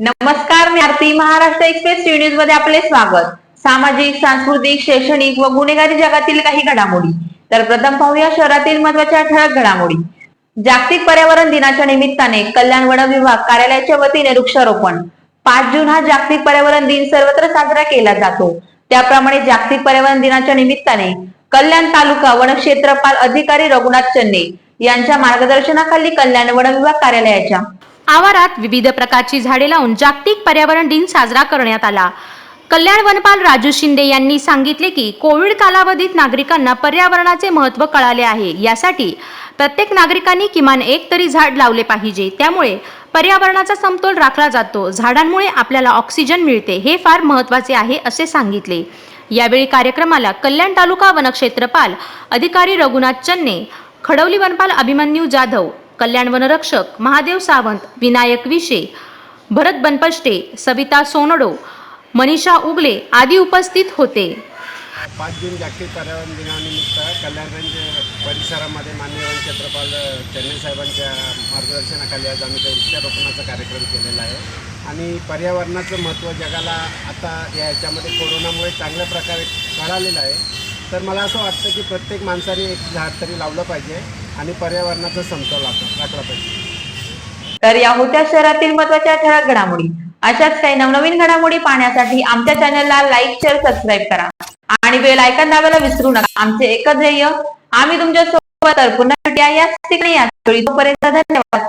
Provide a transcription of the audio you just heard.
नमस्कार म्यार्थ महाराष्ट्र एक्सप्रेस न्यूजमध्ये आपले स्वागत. सामाजिक सांस्कृतिक शैक्षणिक व गुन्हेगारी जगातील काही घडामोडी. तर प्रथम पाहूया शहरातील महत्त्वाच्या ठळक घडामोडी. जागतिक पर्यावरण दिनाच्या निमित्ताने कल्याण वन विभाग कार्यालयाच्या वतीने वृक्षारोपण. पाच जून हा जागतिक पर्यावरण दिन सर्वत्र साजरा केला जातो. त्याप्रमाणे जागतिक पर्यावरण दिनाच्या निमित्ताने कल्याण तालुका वनक्षेत्रपाल अधिकारी रघुनाथ चन्ने यांच्या मार्गदर्शनाखाली कल्याण वन विभाग कार्यालयाच्या आवारात विविध प्रकारची झाडे लावून जागतिक पर्यावरण दिन साजरा करण्यात आला. कल्याण वनपाल राजू शिंदे यांनी सांगितले की कोविड कालावधीत नागरिकांना पर्यावरणाचे महत्त्व कळाले आहे. यासाठी प्रत्येक नागरिकांनी किमान एक तरी झाड लावले पाहिजे. त्यामुळे पर्यावरणाचा समतोल राखला जातो. झाडांमुळे आपल्याला ऑक्सिजन मिळते. हे फार महत्त्वाचे आहे असे सांगितले. यावेळी कार्यक्रमाला कल्याण तालुका वनक्षेत्रपाल अधिकारी रघुनाथ चन्ने खडवली वनपाल अभिमन्यू जाधव कल्याण वनरक्षक महादेव सावंत विनायक विशे भरत बनपष्टे सविता सोनडो मनीषा उगले आदी उपस्थित होते. पाच जून जागतिक पर्यावरण दिनानिमित्त कल्याणगंज परिसरामध्ये मान्यवर वन क्षेत्रपाल चन्ने साहेबांच्या मार्गदर्शनाखाली आज आम्ही ते वृक्षारोपणाचा कार्यक्रम केलेला आहे. आणि पर्यावरणाचं महत्त्व जगाला आता या ह्याच्यामध्ये कोरोनामुळे चांगल्या प्रकारे कळालेलं आहे. तर मला असं वाटतं की प्रत्येक माणसाने एक झाड तरी लावलं पाहिजे. आणि पर्यावरणाचा समतोल राखला पाहिजे. तर या होत्या शहरातील महत्त्वाच्या ठळक घडामोडी. अशाच काही नवनवीन घडामोडी पाहण्यासाठी आमच्या चॅनलला लाईक शेअर सबस्क्राईब करा. आणि बेल आयकॉन दाबायला विसरू नका. आमचे एकच ध्येय आम्ही तुमच्यासोबत पुन्हा भेटूया. याच ठिकाणी तोपर्यंत धन्यवाद.